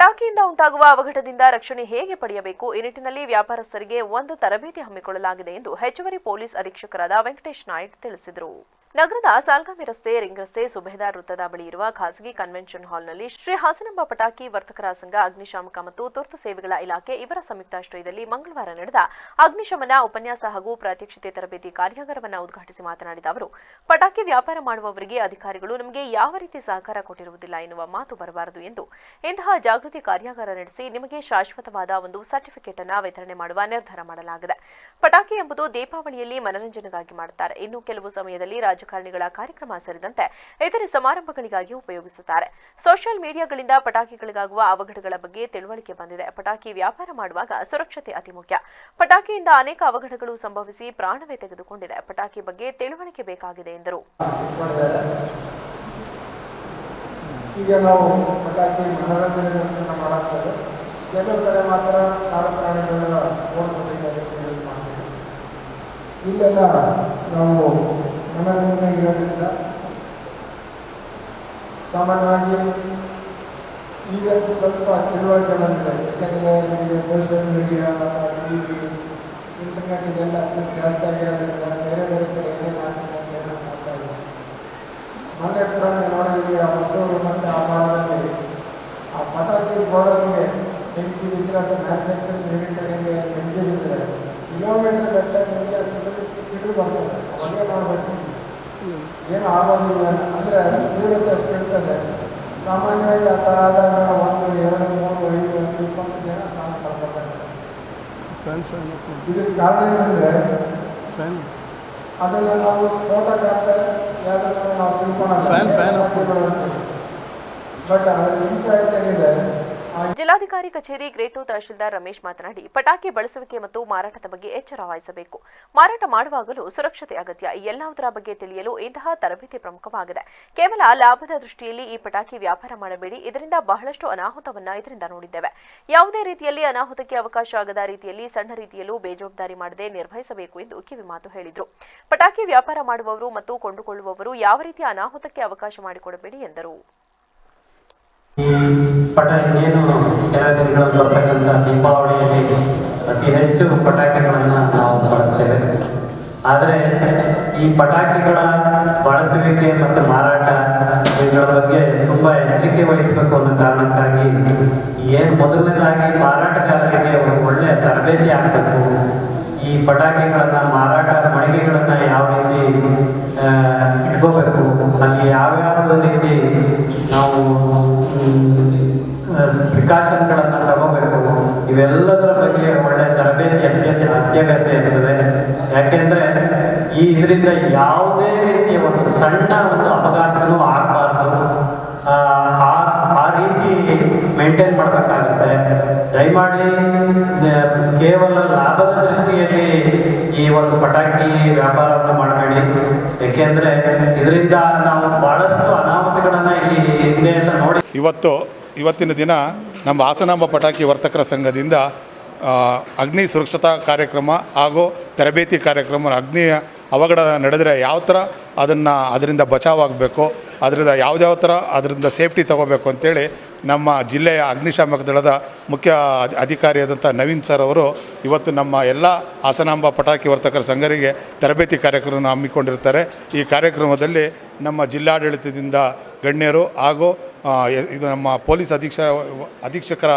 ಪಟಾಕಿಯಿಂದ ಉಂಟಾಗುವ ಅವಘಡದಿಂದ ರಕ್ಷಣೆ ಹೇಗೆ ಪಡೆಯಬೇಕು? ಈ ನಿಟ್ಟಿನಲ್ಲಿ ವ್ಯಾಪಾರಸ್ಥರಿಗೆ ಒಂದು ತರಬೇತಿ ಹಮ್ಮಿಕೊಳ್ಳಲಾಗಿದೆ ಎಂದು ಹೆಚ್ಚುವರಿ ಪೊಲೀಸ್ ಅಧೀಕ್ಷಕರಾದ ವೆಂಕಟೇಶ್ ನಾಯ್ಡ್ ತಿಳಿಸಿದರು. ನಗರದ ಸಾಲ್ಗಾಮಿ ರಸ್ತೆ ರಿಂಗ್ ರಸ್ತೆ ಸುಬೇದಾರ್ ವೃತ್ತದ ಬಳಿ ಇರುವ ಖಾಸಗಿ ಕನ್ವೆನ್ಷನ್ ಹಾಲ್ನಲ್ಲಿ ಶ್ರೀ ಹಾಸನಂಬ ಪಟಾಕಿ ವರ್ತಕರ ಸಂಘ, ಅಗ್ನಿಶಾಮಕ ಮತ್ತು ತುರ್ತು ಸೇವೆಗಳ ಇಲಾಖೆ ಇವರ ಸಂಯುಕ್ತಾಶ್ರಯದಲ್ಲಿ ಮಂಗಳವಾರ ನಡೆದ ಅಗ್ನಿಶಮನ ಉಪನ್ಯಾಸ ಹಾಗೂ ಪ್ರಾತ್ಯಕ್ಷಿತೆ ತರಬೇತಿ ಕಾರ್ಯಾಗಾರವನ್ನು ಉದ್ಘಾಟಿಸಿ ಮಾತನಾಡಿದ ಅವರು, ಪಟಾಕಿ ವ್ಯಾಪಾರ ಮಾಡುವವರಿಗೆ ಅಧಿಕಾರಿಗಳು ನಮಗೆ ಯಾವ ರೀತಿ ಸಹಕಾರ ಕೊಟ್ಟಿರುವುದಿಲ್ಲ ಎನ್ನುವ ಮಾತು ಬರಬಾರದು ಎಂದು ಇಂತಹ ಜಾಗೃತಿ ಕಾರ್ಯಾಗಾರ ನಡೆಸಿ ನಿಮಗೆ ಶಾಶ್ವತವಾದ ಒಂದು ಸರ್ಟಿಫಿಕೇಟ್ ಅನ್ನು ವಿತರಣೆ ಮಾಡುವ ನಿರ್ಧಾರ ಮಾಡಲಾಗಿದೆ. ಪಟಾಕಿ ಎಂಬುದು ದೀಪಾವಳಿಯಲ್ಲಿ ಮನರಂಜನೆಗಾಗಿ ಮಾಡುತ್ತಾರೆ. ಇನ್ನು ಕೆಲವು ಸಮಯದಲ್ಲಿ ರಾಜಕಾರಣಿಗಳ ಕಾರ್ಯಕ್ರಮ ಸೇರಿದಂತೆ ಇತರೆ ಸಮಾರಂಭಗಳಿಗಾಗಿ ಉಪಯೋಗಿಸುತ್ತಾರೆ. ಸೋಷಿಯಲ್ ಮೀಡಿಯಾಗಳಿಂದ ಪಟಾಕಿಗಳಿಗಾಗುವ ಅವಘಡಗಳ ಬಗ್ಗೆ ತಿಳುವಳಿಕೆ ಬಂದಿದೆ. ಪಟಾಕಿ ವ್ಯಾಪಾರ ಮಾಡುವಾಗ ಸುರಕ್ಷತೆ ಅತಿ ಮುಖ್ಯ. ಪಟಾಕಿಯಿಂದ ಅನೇಕ ಅವಘಡಗಳು ಸಂಭವಿಸಿ ಪ್ರಾಣವೇ ತೆಗೆದುಕೊಂಡಿದೆ. ಪಟಾಕಿ ಬಗ್ಗೆ ತಿಳುವಳಿಕೆ ಬೇಕಾಗಿದೆ ಎಂದರು. ಈಗ ನಾವು ಪಟಾಕಿ ಮನೋರಂಜನೆಗೋಸ್ಕರ ಮಾಡುತ್ತೇವೆ ಕೆಲವು ಕಡೆ ಮಾತ್ರ ಕಾಡು ಪ್ರಾಣಿಗಳನ್ನ ಓಡಿಸೋದಕ್ಕೆ ಯೂಸ್ ಮಾಡ್ತೀವಿ ನಾವು ಮನೋರಂಜನೆ ಇರೋದ್ರಿಂದ ಸಾಮಾನ್ಯವಾಗಿ ಈಗಂತೂ ಸ್ವಲ್ಪ ತಿಳುವಳಿಕೆ ಬಂದಿದೆ ಯಾಕೆಂದರೆ ನಿಮಗೆ social media T V internet ಇದೆಲ್ಲ ಸ್ವಲ್ಪ ಜಾಸ್ತಿ ಆಗಿರೋದ್ರಿಂದ ಬೇರೆ ಬೇರೆ ಕಡೆ ಏನೇನು ಆಗ್ತದೆ ಅಂತ ಹೇಳಿ ಮಾಡ್ತಾ ಇದ್ದಾರೆ ಮೊನ್ನೆ ಕೂಡ ನೀವು ನೋಡಿದ್ವಿ ಆ ಹೊಸೂರು ಮತ್ತು ಆ ಭಾಗದಲ್ಲಿ ಆ ಪಟಾಕಿ ಗೋಡನ್ಗೆ ಬೆಂಕಿ ಬಿದ್ದರೆ ಅದು ಮ್ಯಾನುಫ್ಯಾಕ್ಚರಿಂಗ್ ಯೂನಿಟರಿಗೆ ಬೆಂಕಿ ಬಿದ್ದರೆ ಕಿಲೋಮೀಟರ್ ಗಟ್ಟಲೆ ನಿಮಗೆ ಸಿಡಿದು ಸಿಡಿದು ಬರ್ತದೆ. ಹೊಗೆ ಮಾಡಬೇಕು ಏನು ಆಗೋದಿಲ್ಲ. ಅಂದರೆ ಅದು ತೀವ್ರತೆ ಅಷ್ಟು ಇರ್ತದೆ ಸಾಮಾನ್ಯವಾಗಿ ಆ ಥರ ಆದಾಗ ಒಂದು ಎರಡು ಮೂರು ಐದು ಒಂದು ಇಪ್ಪತ್ತು ಜನ ಪ್ರಾಣ ಫ್ಯಾನ್ ಇದಕ್ಕೆ ಕಾರಣ ಏನಂದರೆ ಅದನ್ನು ನಾವು ಸ್ಫೋಟಕ ಅಂತ ಯಾವುದನ್ನು ನಾವು ತಿಳ್ಕೊಳ್ಳೋಣ. ಬಟ್ ಅದರ ಇಂಪ್ಯಾಕ್ಟ್ ಏನಿದೆ ಜಿಲ್ಲಾಧಿಕಾರಿ ಕಚೇರಿ ಗ್ರೇಟು ತಹಶೀಲ್ದಾರ್ ರಮೇಶ್ ಮಾತನಾಡಿ, ಪಟಾಕಿ ಬಳಸುವಿಕೆ ಮತ್ತು ಮಾರಾಟದ ಬಗ್ಗೆ ಎಚ್ಚರ ವಹಿಸಬೇಕು. ಮಾರಾಟ ಮಾಡುವಾಗಲೂ ಸುರಕ್ಷತೆ ಅಗತ್ಯ. ಈ ಎಲ್ಲವುದರ ಬಗ್ಗೆ ತಿಳಿಯಲು ಇಂತಹ ತರಬೇತಿ ಪ್ರಮುಖವಾಗಿದೆ. ಕೇವಲ ಲಾಭದ ದೃಷ್ಟಿಯಲ್ಲಿ ಈ ಪಟಾಕಿ ವ್ಯಾಪಾರ ಮಾಡಬೇಡಿ. ಇದರಿಂದ ಬಹಳಷ್ಟು ಅನಾಹುತವನ್ನ ಇದರಿಂದ ನೋಡಿದ್ದೇವೆ. ಯಾವುದೇ ರೀತಿಯಲ್ಲಿ ಅನಾಹುತಕ್ಕೆ ಅವಕಾಶ ಆಗದ ರೀತಿಯಲ್ಲಿ, ಸಣ್ಣ ರೀತಿಯಲ್ಲೂ ಬೇಜವಾಬ್ದಾರಿ ಮಾಡದೆ ನಿರ್ವಹಿಸಬೇಕು ಎಂದು ಕಿವಿ ಮಾತು ಹೇಳಿದರು. ಪಟಾಕಿ ವ್ಯಾಪಾರ ಮಾಡುವವರು ಮತ್ತು ಕೊಂಡುಕೊಳ್ಳುವವರು ಯಾವ ರೀತಿಯ ಅನಾಹುತಕ್ಕೆ ಅವಕಾಶ ಮಾಡಿಕೊಡಬೇಡಿ ಎಂದರು. ಈ ಪಟ ಏನು ಕೆಲ ದಿನಗಳಲ್ಲಿ ಬರ್ತಕ್ಕಂಥ ದೀಪಾವಳಿಯಲ್ಲಿ ಅತಿ ಹೆಚ್ಚು ಪಟಾಕಿಗಳನ್ನು ನಾವು ಬಳಸ್ತೇವೆ. ಆದರೆ ಈ ಪಟಾಕಿಗಳ ಬಳಸುವಿಕೆ ಮತ್ತು ಮಾರಾಟ ಇವುಗಳ ಬಗ್ಗೆ ತುಂಬ ಎಚ್ಚರಿಕೆ ವಹಿಸಬೇಕು ಅನ್ನೋ ಕಾರಣಕ್ಕಾಗಿ ಏನು ಮೊದಲನೇದಾಗಿ ಮಾರಾಟಗಾರರಿಗೆ ಒಳ್ಳೆಯ ತರಬೇತಿ ಆಗಬೇಕು. ಈ ಪಟಾಕಿಗಳನ್ನು ಮಾರಾಟ ಮಳಿಗೆಗಳನ್ನು ಯಾವ ರೀತಿ ಇಟ್ಕೋಬೇಕು, ಅಲ್ಲಿ ಯಾವ್ಯಾವ ರೀತಿ ನಾವು ಪ್ರಿಕಾಷನ್ಗಳನ್ನು ತಗೋಬೇಕು. ಇವೆಲ್ಲದರ ಬಗ್ಗೆ ಒಳ್ಳೆ ತರಬೇತಿ ಅತ್ಯಂತ ಅತ್ಯಗತ್ಯ ಇರ್ತದೆ. ಯಾಕೆಂದ್ರೆ ಈ ಇದರಿಂದ ಯಾವುದೇ ರೀತಿಯ ಒಂದು ಸಣ್ಣ ಒಂದು ಅಪಘಾತನೂ ಆಗಬಾರ್ದು. ಆ ರೀತಿ ಮೇಂಟೈನ್ ಮಾಡಬೇಕಾಗುತ್ತೆ. ದಯಮಾಡಿ ಕೇವಲ ಲಾಭದ ದೃಷ್ಟಿಯಲ್ಲಿ ಈ ಒಂದು ಪಟಾಕಿ ವ್ಯಾಪಾರವನ್ನು ಮಾಡಬೇಡಿ. ಏಕೆಂದ್ರೆ ಇದರಿಂದ ನಾವು ಬಹಳಷ್ಟು ಅನಾಹುತಗಳನ್ನ ಇಲ್ಲಿ ಹಿಂದೆ ಅಂತ ನೋಡಿ ಇವತ್ತು ಇವತ್ತಿನ ದಿನ ನಮ್ಮ ಹಾಸನಾಂಬ ಪಟಾಕಿ ವರ್ತಕರ ಸಂಘದಿಂದ ಅಗ್ನಿ ಸುರಕ್ಷತಾ ಕಾರ್ಯಕ್ರಮ ಹಾಗೂ ತರಬೇತಿ ಕಾರ್ಯಕ್ರಮ ಅಗ್ನಿಯ ಅವಘಡ ನಡೆದರೆ ಯಾವ ಥರ ಅದನ್ನು ಅದರಿಂದ ಬಚಾವಾಗಬೇಕು, ಅದರಿಂದ ಯಾವ್ದ್ಯಾವ ಥರ ಅದರಿಂದ ಸೇಫ್ಟಿ ತಗೋಬೇಕು ಅಂತೇಳಿ ನಮ್ಮ ಜಿಲ್ಲೆಯ ಅಗ್ನಿಶಾಮಕ ದಳದ ಮುಖ್ಯ ಅಧಿ- ಅಧಿಕಾರಿಯಾದಂಥ ನವೀನ್ ಸರ್ ಅವರು ಇವತ್ತು ನಮ್ಮ ಎಲ್ಲ ಹಾಸನಾಂಬ ಪಟಾಕಿ ವರ್ತಕರ ಸಂಘರಿಗೆ ತರಬೇತಿ ಕಾರ್ಯಕ್ರಮವನ್ನು ಹಮ್ಮಿಕೊಂಡಿರ್ತಾರೆ. ಈ ಕಾರ್ಯಕ್ರಮದಲ್ಲಿ ನಮ್ಮ ಜಿಲ್ಲಾಡಳಿತದಿಂದ ಗಣ್ಯರು ಹಾಗೂ ಇದು ನಮ್ಮ ಪೊಲೀಸ್ ಅಧೀಕ್ಷ, ಅಧೀಕ್ಷಕರ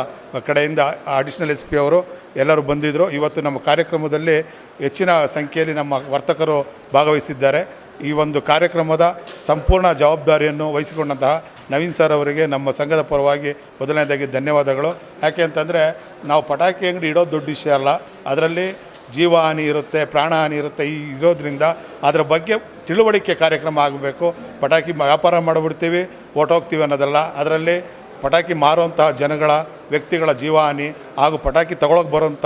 ಕಡೆಯಿಂದ ಅಡಿಷನಲ್ ಎಸ್ ಪಿ ಅವರು ಎಲ್ಲರೂ ಬಂದಿದ್ದರು ಇವತ್ತು ನಮ್ಮ ಕಾರ್ಯಕ್ರಮದಲ್ಲಿ ಹೆಚ್ಚಿನ ಸಂಖ್ಯೆಯಲ್ಲಿ ನಮ್ಮ ವರ್ತಕರು ಭಾಗವಹಿಸಿದ್ದಾರೆ. ಈ ಒಂದು ಕಾರ್ಯಕ್ರಮದ ಸಂಪೂರ್ಣ ಜವಾಬ್ದಾರಿಯನ್ನು ವಹಿಸಿಕೊಂಡಂತಹ ನವೀನ್ ಸರ್ ಅವರಿಗೆ ನಮ್ಮ ಸಂಘದ ಪರವಾಗಿ ಮೊದಲನೇದಾಗಿ ಧನ್ಯವಾದಗಳು. ಯಾಕೆ ಅಂತಂದರೆ, ನಾವು ಪಟಾಕಿ ಅಂಗಡಿ ಇಡೋದು ದೊಡ್ಡ ವಿಷಯ ಅಲ್ಲ. ಅದರಲ್ಲಿ ಜೀವಹಾನಿ ಇರುತ್ತೆ ಪ್ರಾಣಹಾನಿ ಇರುತ್ತೆ ಈ ಇರೋದ್ರಿಂದ. ಅದರ ಬಗ್ಗೆ ತಿಳುವಳಿಕೆ ಕಾರ್ಯಕ್ರಮ ಆಗಬೇಕು. ಪಟಾಕಿ ವ್ಯಾಪಾರ ಮಾಡಿಬಿಡ್ತೀವಿ ಹೋಗ್ತೀವಿ ಅನ್ನೋದಲ್ಲ. ಅದರಲ್ಲಿ ಪಟಾಕಿ ಮಾರುವಂತಹ ಜನಗಳ, ವ್ಯಕ್ತಿಗಳ ಜೀವಹಾನಿ ಹಾಗೂ ಪಟಾಕಿ ತಗೊಳಕ್ಕೆ ಬರುವಂಥ